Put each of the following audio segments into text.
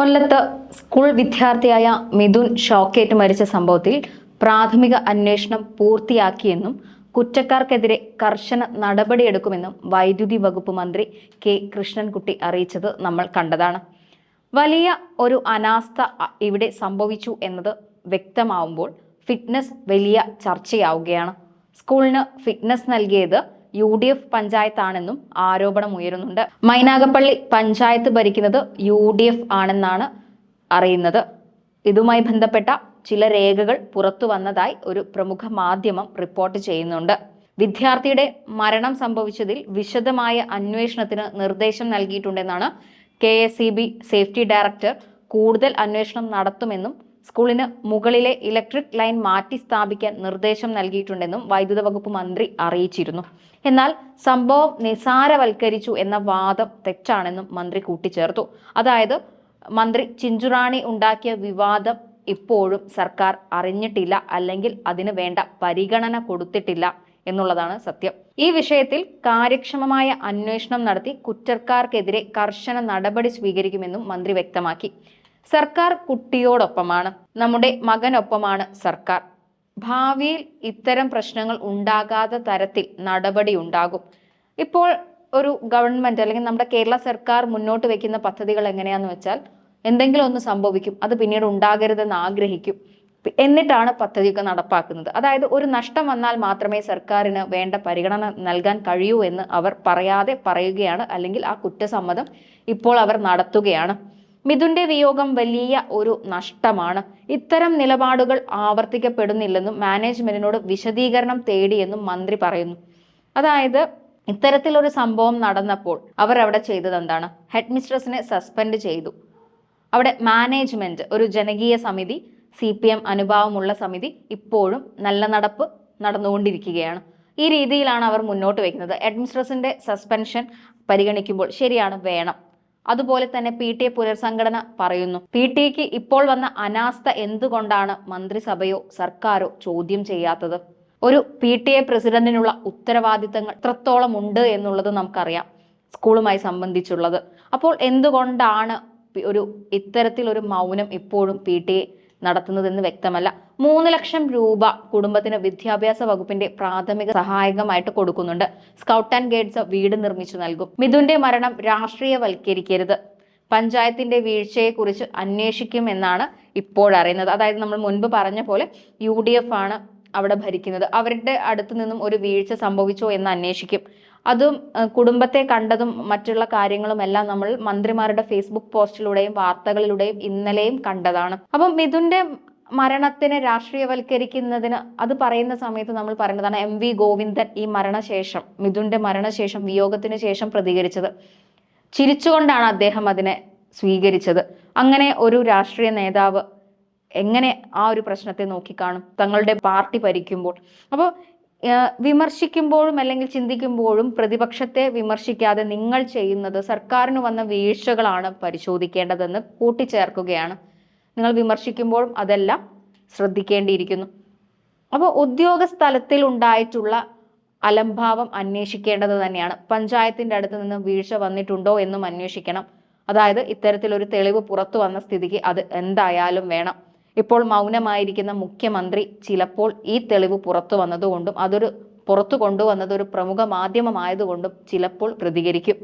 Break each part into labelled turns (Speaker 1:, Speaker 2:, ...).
Speaker 1: കൊല്ലത്ത് സ്കൂൾ വിദ്യാർത്ഥിയായ മിഥുൻ ഷോക്കേറ്റ് മരിച്ച സംഭവത്തിൽ പ്രാഥമിക അന്വേഷണം പൂർത്തിയാക്കിയെന്നും കുറ്റക്കാർക്കെതിരെ കർശന നടപടിയെടുക്കുമെന്നും വൈദ്യുതി വകുപ്പ് മന്ത്രി കെ കൃഷ്ണൻകുട്ടി അറിയിച്ചത് നമ്മൾ കണ്ടതാണ് വലിയ ഒരു അനാസ്ഥ ഇവിടെ സംഭവിച്ചു എന്നത് വ്യക്തമാവുമ്പോൾ ഫിറ്റ്നസ് വലിയ ചർച്ചയാവുകയാണ് സ്കൂളിന് ഫിറ്റ്നസ് നൽകിയത് യു ഡി എഫ് പഞ്ചായത്താണെന്നും ആരോപണം ഉയരുന്നുണ്ട് മൈനാഗപ്പള്ളി പഞ്ചായത്ത് ഭരിക്കുന്നത് യു ഡി എഫ് ആണെന്നാണ് അറിയുന്നത് ഇതുമായി ബന്ധപ്പെട്ട ചില രേഖകൾ പുറത്തു വന്നതായി ഒരു പ്രമുഖ മാധ്യമം റിപ്പോർട്ട് ചെയ്യുന്നുണ്ട് വിദ്യാർത്ഥിയുടെ മരണം സംഭവിച്ചതിൽ വിശദമായ അന്വേഷണത്തിന് നിർദ്ദേശം നൽകിയിട്ടുണ്ടെന്നാണ് കെ സേഫ്റ്റി ഡയറക്ടർ കൂടുതൽ അന്വേഷണം നടത്തുമെന്നും സ്കൂളിന് മുകളിലെ ഇലക്ട്രിക് ലൈൻ മാറ്റി സ്ഥാപിക്കാൻ നിർദ്ദേശം നൽകിയിട്ടുണ്ടെന്നും വൈദ്യുത വകുപ്പ് മന്ത്രി അറിയിച്ചിരുന്നു എന്നാൽ സംഭവം നിസാരവൽക്കരിച്ചു എന്ന വാദം തെറ്റാണെന്നും മന്ത്രി കൂട്ടിച്ചേർത്തു അതായത് മന്ത്രി ചിഞ്ചുറാണി ഉണ്ടാക്കിയ വിവാദം ഇപ്പോഴും സർക്കാർ അറിഞ്ഞിട്ടില്ല അല്ലെങ്കിൽ അതിന് വേണ്ട പരിഗണന കൊടുത്തിട്ടില്ല എന്നുള്ളതാണ് സത്യം ഈ വിഷയത്തിൽ കാര്യക്ഷമമായ അന്വേഷണം നടത്തി കുറ്റക്കാർക്കെതിരെ കർശന നടപടി സ്വീകരിക്കുമെന്നും മന്ത്രി വ്യക്തമാക്കി സർക്കാർ കുട്ടിയോടൊപ്പമാണ് നമ്മുടെ മകനൊപ്പമാണ് സർക്കാർ ഭാവിയിൽ ഇത്തരം പ്രശ്നങ്ങൾ ഉണ്ടാകാത്ത തരത്തിൽ നടപടി ഉണ്ടാകും ഇപ്പോൾ ഒരു ഗവൺമെന്റ് അല്ലെങ്കിൽ നമ്മുടെ കേരള സർക്കാർ മുന്നോട്ട് വെക്കുന്ന പദ്ധതികൾ എങ്ങനെയാന്ന് വെച്ചാൽ എന്തെങ്കിലും ഒന്ന് സംഭവിക്കും അത് പിന്നീട് ഉണ്ടാകരുതെന്ന് ആഗ്രഹിക്കും എന്നിട്ടാണ് പദ്ധതിയൊക്കെ നടപ്പാക്കുന്നത് അതായത് ഒരു നഷ്ടം വന്നാൽ മാത്രമേ സർക്കാരിന് വേണ്ട പരിഗണന നൽകാൻ കഴിയൂ എന്ന് അവർ പറയാതെ പറയുകയാണ് അല്ലെങ്കിൽ ആ കുറ്റസമ്മതം ഇപ്പോൾ അവർ നടത്തുകയാണ് മിഥുന്റെ വിയോഗം വലിയ ഒരു നഷ്ടമാണ് ഇത്തരം നിലപാടുകൾ ആവർത്തിക്കപ്പെടുന്നില്ലെന്നും മാനേജ്മെന്റിനോട് വിശദീകരണം തേടിയെന്നും മന്ത്രി പറയുന്നു അതായത് ഇത്തരത്തിലൊരു സംഭവം നടന്നപ്പോൾ അവർ അവിടെ ചെയ്തത് എന്താണ് ഹെഡ്മിസ്ട്രസിനെ സസ്പെൻഡ് ചെയ്തു അവിടെ മാനേജ്മെന്റ് ഒരു ജനകീയ സമിതി സി പി എം അനുഭാവമുള്ള സമിതി ഇപ്പോഴും നല്ല നടപ്പ് നടന്നുകൊണ്ടിരിക്കുകയാണ് ഈ രീതിയിലാണ് അവർ മുന്നോട്ട് വയ്ക്കുന്നത് ഹെഡ്മിസ്ട്രസിന്റെ സസ്പെൻഷൻ പരിഗണിക്കുമ്പോൾ ശരിയാണ് വേണം അതുപോലെ തന്നെ പി ടി എ പുനർസംഘടന പറയുന്നു പി ടി എക്ക് ഇപ്പോൾ വന്ന അനാസ്ഥ എന്തുകൊണ്ടാണ് മന്ത്രിസഭയോ സർക്കാരോ ചോദ്യം ചെയ്യാത്തത് ഒരു പി ടി എ പ്രസിഡന്റിനുള്ള ഉത്തരവാദിത്തങ്ങൾ എത്രത്തോളം ഉണ്ട് എന്നുള്ളത് നമുക്കറിയാം സ്കൂളുമായി സംബന്ധിച്ചുള്ളത് അപ്പോൾ എന്തുകൊണ്ടാണ് ഒരു ഇത്തരത്തിലൊരു മൗനം ഇപ്പോഴും പി ടി എ നടത്തുന്നതെന്ന് വ്യക്തമല്ല മൂന്ന് ലക്ഷം രൂപ കുടുംബത്തിന് വിദ്യാഭ്യാസ വകുപ്പിന്റെ പ്രാഥമിക സഹായകമായിട്ട് കൊടുക്കുന്നുണ്ട് സ്കൗട്ട് ആൻഡ് ഗൈഡ്സ് വീട് നിർമ്മിച്ചു നൽകും മിഥുന്റെ മരണം രാഷ്ട്രീയവൽക്കരിക്കരുത് പഞ്ചായത്തിന്റെ വീഴ്ചയെക്കുറിച്ച് ഇപ്പോൾ ഇപ്പോഴറിയുന്നത് അതായത് നമ്മൾ മുൻപ് പറഞ്ഞ പോലെ യു ആണ് അവിടെ ഭരിക്കുന്നത് അവരുടെ അടുത്തു നിന്നും ഒരു വീഴ്ച സംഭവിച്ചോ എന്ന് അന്വേഷിക്കും അതും കുടുംബത്തെ കണ്ടതും മറ്റുള്ള കാര്യങ്ങളും എല്ലാം നമ്മൾ മന്ത്രിമാരുടെ ഫേസ്ബുക്ക് പോസ്റ്റിലൂടെയും വാർത്തകളിലൂടെയും ഇന്നലെയും കണ്ടതാണ് അപ്പം മിഥുന്റെ മരണത്തിന് രാഷ്ട്രീയവൽക്കരിക്കുന്നതിന് അത് പറയുന്ന സമയത്ത് നമ്മൾ പറയുന്നതാണ് എം വി ഗോവിന്ദൻ ഈ മരണശേഷം മിഥുന്റെ മരണശേഷം വിയോഗത്തിന് ശേഷം പ്രതികരിച്ചത് ചിരിച്ചുകൊണ്ടാണ് അദ്ദേഹം അതിനെ സ്വീകരിച്ചത് അങ്ങനെ ഒരു രാഷ്ട്രീയ നേതാവ് എങ്ങനെ ആ ഒരു പ്രശ്നത്തെ നോക്കിക്കാണും തങ്ങളുടെ പാർട്ടി ഭരിക്കുമ്പോൾ അപ്പോൾ വിമർശിക്കുമ്പോഴും അല്ലെങ്കിൽ ചിന്തിക്കുമ്പോഴും പ്രതിപക്ഷത്തെ വിമർശിക്കാതെ നിങ്ങൾ ചെയ്യുന്നത് സർക്കാരിന് വന്ന വീഴ്ചകളാണ് പരിശോധിക്കേണ്ടതെന്ന് കൂട്ടിച്ചേർക്കുകയാണ് നിങ്ങൾ വിമർശിക്കുമ്പോഴും അതെല്ലാം ശ്രദ്ധിക്കേണ്ടിയിരിക്കുന്നു അപ്പോൾ ഉദ്യോഗ സ്ഥലത്തിൽ ഉണ്ടായിട്ടുള്ള അലംഭാവം അന്വേഷിക്കേണ്ടത് തന്നെയാണ് പഞ്ചായത്തിൻ്റെ അടുത്ത് നിന്ന് വീഴ്ച വന്നിട്ടുണ്ടോ എന്നും അന്വേഷിക്കണം അതായത് ഇത്തരത്തിലൊരു തെളിവ് പുറത്തു വന്ന സ്ഥിതിക്ക് അത് എന്തായാലും വേണം ഇപ്പോൾ മൗനമായിരിക്കുന്ന മുഖ്യമന്ത്രി ചിലപ്പോൾ ഈ തെളിവ് പുറത്തു വന്നതുകൊണ്ടും അതൊരു പുറത്തു കൊണ്ടുവന്നത് ഒരു പ്രമുഖ മാധ്യമമായതുകൊണ്ടും ചിലപ്പോൾ പ്രതികരിക്കും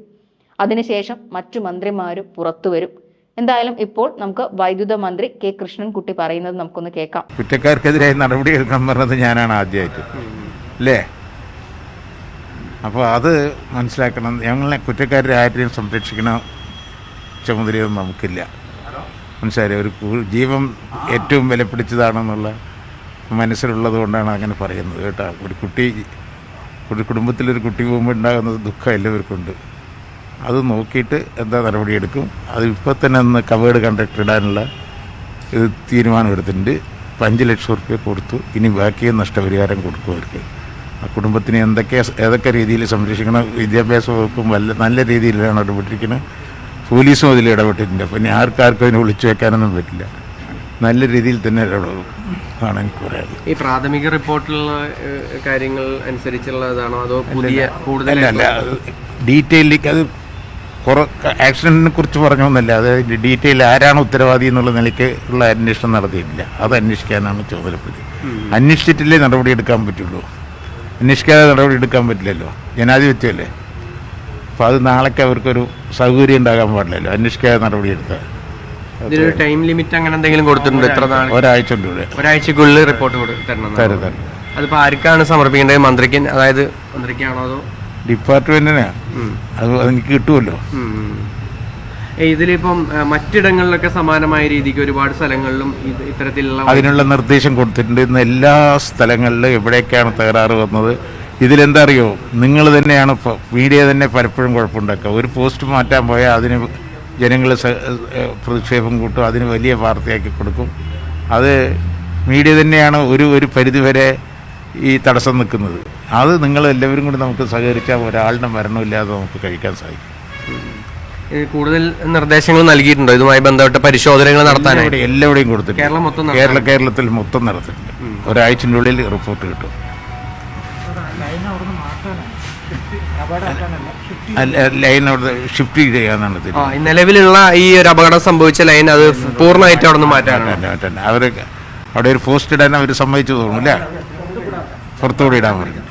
Speaker 1: അതിനുശേഷം മറ്റു മന്ത്രിമാരും പുറത്തു വരും എന്തായാലും ഇപ്പോൾ നമുക്ക് വൈദ്യുത മന്ത്രി കെ കൃഷ്ണൻകുട്ടി പറയുന്നത് നമുക്കൊന്ന് കേൾക്കാം
Speaker 2: കുറ്റക്കാർക്കെതിരെ നടപടി എടുക്കാൻ പറഞ്ഞത് ഞാനാണ് ആദ്യമായിട്ട് അല്ലേ അപ്പോൾ അത് മനസ്സിലാക്കണം ഞങ്ങളെ കുറ്റക്കാരുടെ ആരെയും സംരക്ഷിക്കണം ചുമതലയൊന്നും നമുക്കില്ല മനസ്സിലായി ഒരു ജീവൻ ഏറ്റവും വിലപിടിച്ചതാണെന്നുള്ള മനസ്സിലുള്ളത് കൊണ്ടാണ് അങ്ങനെ പറയുന്നത് കേട്ടോ ഒരു കുട്ടി ഒരു കുടുംബത്തിലൊരു കുട്ടി പോകുമ്പോൾ ഉണ്ടാകുന്ന ദുഃഖം എല്ലാവർക്കുണ്ട് അത് നോക്കിയിട്ട് എന്താ നടപടിയെടുക്കും അത് ഇപ്പോൾ തന്നെ ഒന്ന് കവേർഡ് കണ്ടക്ടർ ഇടാനുള്ള ഇത് തീരുമാനമെടുത്തിട്ടുണ്ട് അഞ്ച് ലക്ഷം റുപ്യ കൊടുത്തു ഇനി ബാക്കി നഷ്ടപരിഹാരം കൊടുക്കും അവർക്ക് ആ കുടുംബത്തിനെ എന്തൊക്കെ ഏതൊക്കെ രീതിയിൽ സംരക്ഷിക്കണം വിദ്യാഭ്യാസ വകുപ്പും വല്ല നല്ല രീതിയിലാണ് ഇടപെട്ടിരിക്കുന്നത് പോലീസും അതിൽ ഇടപെട്ടിട്ടുണ്ട് പിന്നെ ആർക്കാർക്കും അതിനെ ഒളിച്ചു വെക്കാനൊന്നും പറ്റില്ല നല്ല രീതിയിൽ തന്നെ കാണാൻ കുറേ
Speaker 3: ഈ പ്രാഥമിക റിപ്പോർട്ടിലുള്ള കാര്യങ്ങൾ അനുസരിച്ചുള്ളതാണോ അതോ പുതിയ കൂടുതൽ
Speaker 2: ഡീറ്റെയിലേക്ക് അത് ആക്സിഡന്റിനെ കുറിച്ച് പറഞ്ഞൊന്നല്ല അത് ഡീറ്റെയിൽ ആരാണ് ഉത്തരവാദി എന്നുള്ള നിലയ്ക്ക് ഉള്ള അന്വേഷണം നടത്തിയിട്ടില്ല അത് അന്വേഷിക്കാനാണ് ചുമതലപ്പെട്ടത് അന്വേഷിച്ചിട്ടില്ലേ നടപടി എടുക്കാൻ പറ്റുള്ളൂ അന്വേഷിക്കാതെ നടപടി എടുക്കാൻ പറ്റില്ലല്ലോ ജനാധിപത്യമല്ലേ അപ്പോൾ അത് നാളേക്ക് അവർക്കൊരു സൗകര്യം ഉണ്ടാകാൻ പാടില്ലല്ലോ അന്വേഷിക്കാതെ നടപടിയെടുത്ത്
Speaker 3: ഇതിനൊരു ടൈം ലിമിറ്റ് അങ്ങനെ എന്തെങ്കിലും കൊടുത്തിട്ടുണ്ട് എത്ര നാൾ ഒരാഴ്ച ഒരാഴ്ചക്കുള്ളിൽ റിപ്പോർട്ട് തരണം തരും തരും അതിപ്പോൾ ആർക്കാണ് സമർപ്പിക്കേണ്ടത് മന്ത്രിക്ക് അതായത് മന്ത്രിക്കാണോ അതോ
Speaker 2: ഡിപ്പാർട്ട്മെന്റിനാ അത് എനിക്ക് കിട്ടുമല്ലോ
Speaker 3: ഇതിലിപ്പം മറ്റിടങ്ങളിലൊക്കെ സമാനമായ രീതിക്ക് ഒരുപാട് സ്ഥലങ്ങളിലും ഇത് ഇത്തരത്തിലുള്ള
Speaker 2: അതിനുള്ള നിർദ്ദേശം കൊടുത്തിട്ടുണ്ട് ഇന്ന് എല്ലാ സ്ഥലങ്ങളിലും എവിടേക്കാണ് തകരാറ് വന്നത് ഇതിലെന്താ അറിയോ നിങ്ങൾ തന്നെയാണ് മീഡിയ തന്നെ പലപ്പോഴും കുഴപ്പമുണ്ടാക്കുക ഒരു പോസ്റ്റ് മാറ്റാൻ പോയാൽ അതിന് ജനങ്ങൾ പ്രതിക്ഷേപം കൂട്ടും അതിന് വലിയ വാർത്തയാക്കി കൊടുക്കും അത് മീഡിയ തന്നെയാണ് ഒരു ഒരു പരിധിവരെ ഈ തടസ്സം നിൽക്കുന്നത് അത് നിങ്ങൾ എല്ലാവരും കൂടി നമുക്ക് സഹകരിച്ചാൽ ഒരാളുടെ മരണമില്ലാതെ നമുക്ക് കഴിക്കാൻ സാധിക്കും
Speaker 3: കൂടുതൽ നിർദ്ദേശങ്ങൾ നൽകിയിട്ടുണ്ടോ ഇതുമായി ബന്ധപ്പെട്ട പരിശോധനകൾ നടത്താനായിട്ട്
Speaker 2: എല്ലാവിടെയും കൊടുത്തിട്ടുണ്ട് കേരളം മൊത്തം കേരള കേരളത്തിൽ മൊത്തം നടത്തിയിട്ടുണ്ട് ഒരാഴ്ചൻ്റെ റിപ്പോർട്ട് കിട്ടും ലൈൻ ഷിഫ്റ്റ്
Speaker 3: നിലവിലുള്ള ഈ ഒരു അപകടം സംഭവിച്ച ലൈൻ അത് പൂർണ്ണമായിട്ട് അവിടെ നിന്ന്
Speaker 2: മാറ്റാനാണ് അവര് അവിടെ ഒരു പോസ്റ്റ് ഇടാൻ അവർ സമ്മതിച്ചു തോന്നുന്നില്ല പുറത്തുകൂടെ ഇടാൻ പറഞ്ഞു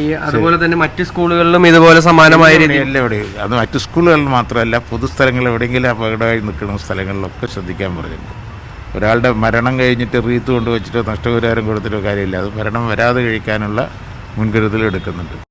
Speaker 3: ഈ അതുപോലെ തന്നെ മറ്റു സ്കൂളുകളിലും ഇതുപോലെ സമാനമായ രീതിയിൽ
Speaker 2: എവിടെ അത് മറ്റു സ്കൂളുകളിൽ മാത്രമല്ല പൊതുസ്ഥലങ്ങളിൽ എവിടെയെങ്കിലും അപകടമായി നിൽക്കുന്ന സ്ഥലങ്ങളിലൊക്കെ ശ്രദ്ധിക്കാൻ പറഞ്ഞിട്ടുണ്ട് ഒരാളുടെ മരണം കഴിഞ്ഞിട്ട് റീത്ത് കൊണ്ടുവച്ചിട്ടോ നഷ്ടപരിഹാരം കൊടുത്തിട്ടോ കാര്യമില്ല അത് മരണം വരാതെ കഴിക്കാനുള്ള മുൻകരുതൽ എടുക്കുന്നുണ്ട്